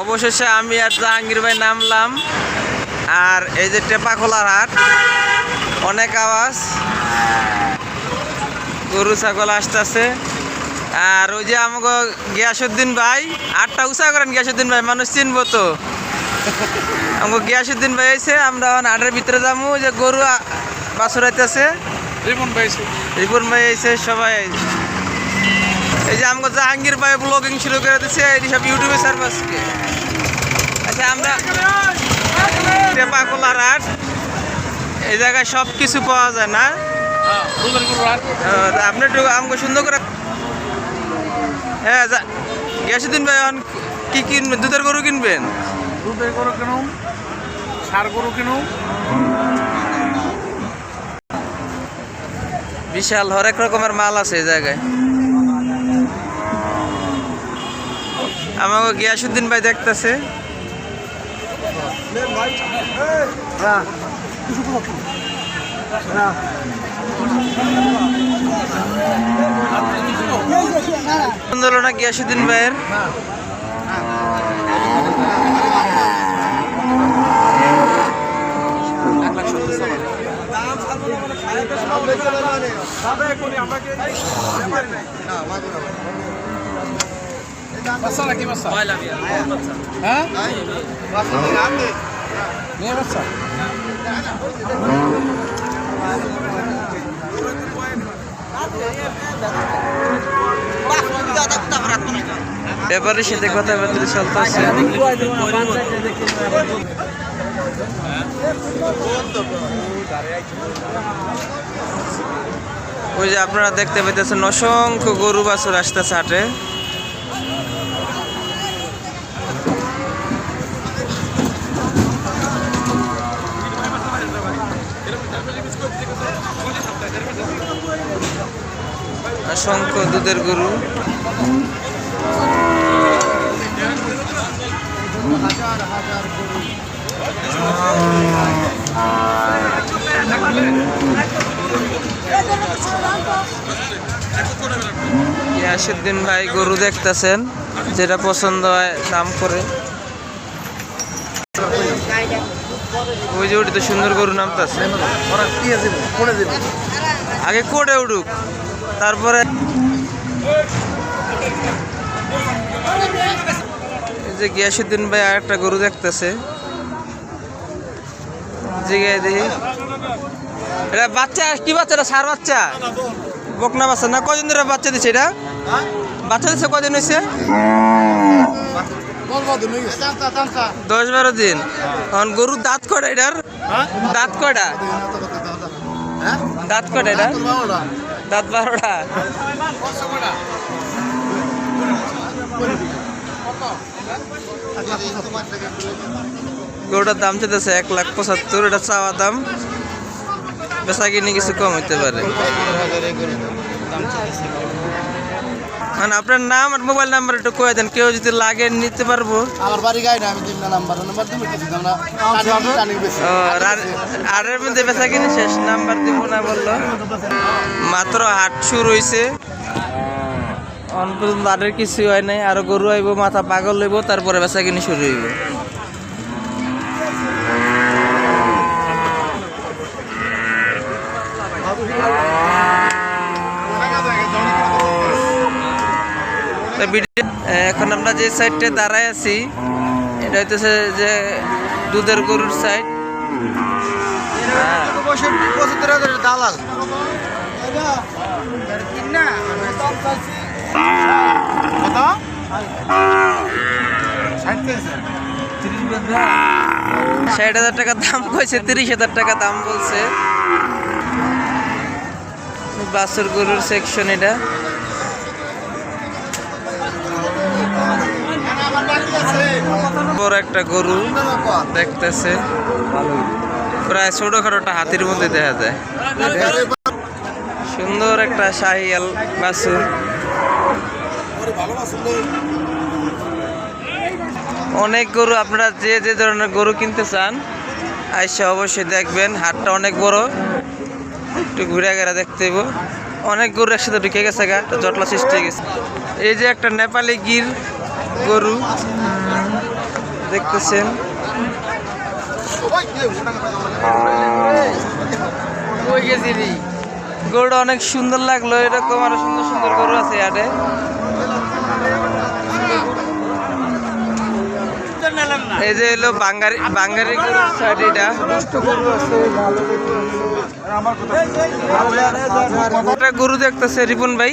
অবশেষে আমি আর জাহাঙ্গীর ভাই নামলাম। আর এই যে টেপা টেপাখোলার হাট অনেক আওয়াজ। গরু ছাগল আসতেছে। আর ওই যে আমাকে গিয়াসুদ্দিন ভাই আটটা উষা করেন গিয়াসুদ্দিন ভাই মানুষ চিনবো তো। আমাকে গিয়াসুদ্দিন ভাই এসে আমরা হাটের ভিতরে যাব যে গরু আইতেছে রিপন পাইছি রিপন ভাই এসে সবাই এই যে আমাকে জাহাঙ্গীর ভাই ব্লগিং শুরু করে দিচ্ছে এই সব ইউটিউবে সার্ভাসকে আচ্ছা আমরা টেপাকোলার হাট এই জায়গায় সব কিছু পাওয়া যায় না? আপনি একটু আমাকে সুন্দর করে হ্যাঁ যা- গিয়াসুদ্দিন ভাই এখন কি কিনবেন? দুধের গরু কিনবেন? দুধের গরু কিনুম সার গরু কিনুম। বিশাল হরেক রকমের মাল আছে এই জায়গায়। আমাকে গিয়াসুদ্দিন ভাই দেখতেছে। সুন্দর হলো না গিয়াসুদ্দিন ভাইয়ের? বাচ্চা নাকি বাচ্চা হ্যাঁ মেয়ে বাচ্চা ব্যাপারের সাথে কথা বলতে চলতেছে। ওই যে আপনারা দেখতে পাইতেছেন অসংখ্য গরু বাছুর আসতেছে হাটে। অসংখ্য দুধের গরু। ইয়াসুদ্দিন ভাই গরু দেখতেছেন, যেটা পছন্দ হয় দাম করে। ওই যে ওটি তো সুন্দর গরু নামতেছে। আগে কোটে উঠুক তারপরে যে গিয়াসুদ্দিন ভাই আর একটা গরু দেখতেছে। দেখি। এটা বাচ্চা, কি বাচ্চা সার বাচ্চা? বকনা বাচ্চা না? কদিন ধরে বাচ্চা দিছে এটা? বাচ্চা দিছে কদিন হয়েছে দশ বারো দিন। এখন গরুর দাঁত কয়টা এটার? দাঁত কয়টা? দাঁত কয়টা এটা দাঁত বারোটা। গরুটার দাম চাইতেছে এক লাখ পঁচাত্তর এটা চাওয়া দাম। বেচা কিনে কিছু কম হইতে পারে। মানে আপনার নাম আর মোবাইল নাম্বার একটু কয়ে দেন কেউ যদি লাগে নিতে পারব। আমার বাড়ি গাই না আমি দিন নাম্বার নাম্বার তুমি কিছু দাও না। টানি- টানি বেশি। ও, আর- আরের মধ্যে বেচা কিনে শেষ নাম্বার দিব না বলল। মাত্র হাট শুরু হয়েছে অন পর্যন্ত আরের কিছু হয় নাই আরও গরু আইব মাথা পাগল লইব তারপরে বেচা কিনে শুরু হইব। এখন আমরা যে সাইডে দাঁড়ায় আছি, এটা হইতেছে যে দুধের গরুর সাইড। হ্যাঁ। ষাট হাজার টাকা দাম কইছে, তিরিশ হাজার টাকা দাম বলছে। বাসুর গরুর সেকশন এটা। বড় একটা গরু দেখতেছে। প্রায় ছোটখাটো একটা হাতির মধ্যে দেখা যায়। সুন্দর একটা শাহিয়াল বাসুর অনেক গরু আপনারা যে যে ধরনের গরু কিনতে চান, আইসা অবশ্যই দেখবেন, হাটটা অনেক বড়। একটু ঘুরে গেরা দেখতে অনেক গরু একসাথে ঢুকে গেছে গা জটলা সৃষ্টি হয়ে গেছে। এই যে একটা নেপালি গির গরু দেখতেছেন। গরুটা অনেক সুন্দর লাগল এরকম আরও সুন্দর সুন্দর গরু আছে ইয়াতে। এই যে এলো বাঙ্গারি বাঙ্গারি গরু সাইড এটা। একটা গরু দেখতেছে রিপন ভাই।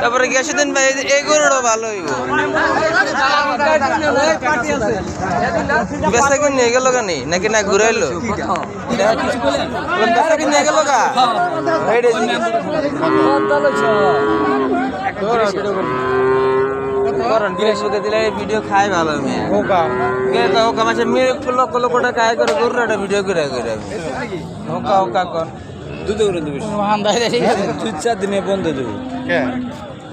তারপরে গিয়াসুদ্দিন ভাই এই গরুটা ভালো হইব। বেচা কিনে নিয়ে গেল কানি নাকি না ঘুরাইলো? বেচা কিনে নিয়ে গেল দিলে ভিডিও খাই ভালো মেয়ে। কে ওকা মাসে মেয়ে লক্ষ লক্ষ টাকা আয় করে গরুর একটা ভিডিও করে করে ওকা ওকা কর। দুধ করে দিবি। দুই চার দিনে বন্ধ দেবো কে?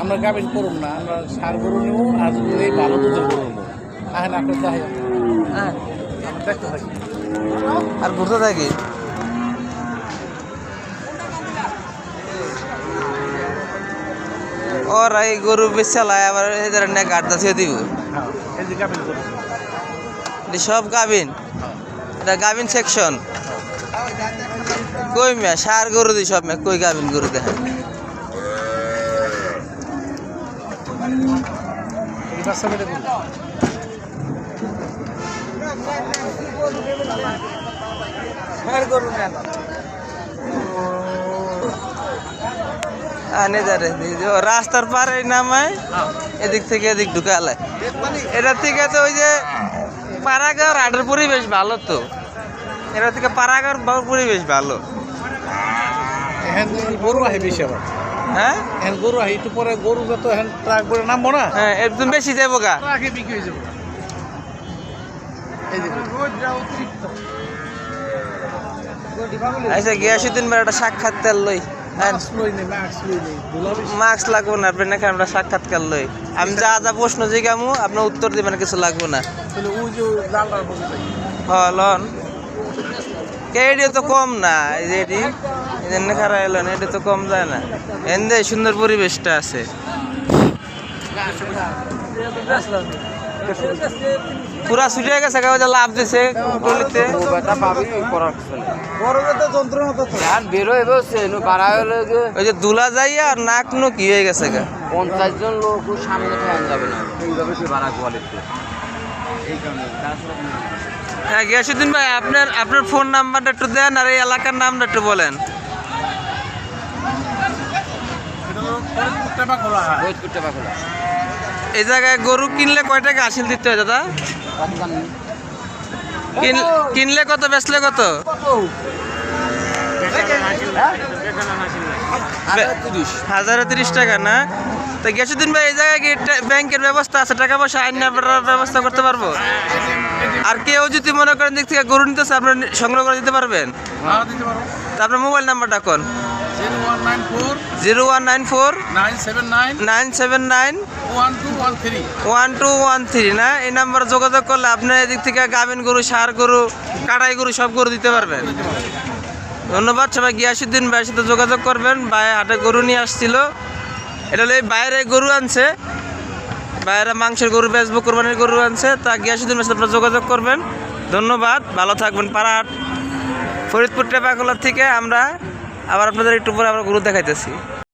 আমরা গাবিন করুন না আমরা সার গরু নেব আর যদি এই ভালো দুধের গরু নেব এখন আপনার দেখাই হ্যাঁ দেখতে থাকি। আর ঘুরতে থাকি ওরা এই গরু বেচালায় আবার এদের নিয়ে গাড়টা ছেড়ে দিব। হ্যাঁ এই যে গাবিন এটা সব গাভিন? সেকশন কই মেয়া সার গরু দি সব মেয়া কই গাভিন গরু দেখেন এই বাচ্চা মেরে করুন আনে যারে রাস্তার পারে নামায় এদিক থেকে এদিক ঢুকালে এটা থেকে তো ওই যে পাড়াগাঁর হাটের পরিবেশ ভালো তো। এটা থেকে পাড়াগাঁর বা- পরিবেশ ভালো। আহে বেশি আবার। হ্যাঁ? এখন গরু আহে একটু পরে গরু যত এখন ট্রাক করে নামবো না? হ্যাঁ একদম বেশি যাব গা। ট্রাকে বিক্রি হয়ে যাব। আচ্ছা গিয়াসুদ্দিন ভাই একটা সাক্ষাৎকার লই। হ্যাঁ। মাস্ক লই নে মাস্ক লই নে দুলাবি মাস্ক লাগবো না আপনি নাকি আমরা সাক্ষাৎকার লই। আমি যা যা প্রশ্ন জিগামু আপনার উত্তর দিবেন কিছু লাগবো না। তাহলে ওই যে লালটার বসে যাই হ লন। কে তো কম না এই যে এজন্য খারাপ এলো না এটা তো কম যায় না। এন্দে সুন্দর পরিবেশটা আছে। পুরা ছুটে গেছে কেউ লাভ দিছে টলিতে ওই যে দুলা যাই আর নাক নু কি হয়ে গেছে গা। পঞ্চাশ জন লোক সামনে ফ্যান যাবে না এইভাবে সে ভাড়া কোয়ালিটি হ্যাঁ গিয়াসুদ্দিন ভাই আপনার আপনার ফোন নাম্বারটা একটু দেন আর এই এলাকার নামটা একটু বলেন। খোলা এই জায়গায় গরু কিনলে কয় টাকা আসিল দিতে হয় দাদা? কিন- কিনলে কত বেচলে কত? হাজারে তিরিশ টাকা না? তো গেছুদিন ভাই এই জায়গায় কি ব্যাংকের ব্যবস্থা আছে? টাকা পয়সা আইন ব্যবস্থা করতে পারব? আর কেউ যদি মনে করেন দিক থেকে গরু নিতেছে আপনি নি- সংগ্রহ করে দিতে পারবেন? হ্যাঁ আপনার মোবাইল নাম্বারটা কোন? Zero one nine four nine seven nine one two one three না? এই নাম্বারে যোগাযোগ করলে আপনি এদিক থেকে গাভিন গরু সার গরু কাটাই গরু সব গরু দিতে পারবেন। ধন্যবাদ সবাই গিয়াসুদ্দিন ভাইয়ের সাথে যোগাযোগ করবেন। ভাই হাটে গরু নিয়ে আসছিল। এটা হলো এই বাইরে গরু আনছে। বাইরে মাংসের গরু বেচবো কোরবানির গরু আনছে। তা গিয়াসুদ্দিন ভাইয়ের সাথে আপনারা যোগাযোগ করবেন। ধন্যবাদ ভালো থাকবেন পাড়াহাট ফরিদপুর টেপাখোলা থেকে আমরা আবার আপনাদের একটু পরে আমরা গরু দেখাইতেছি।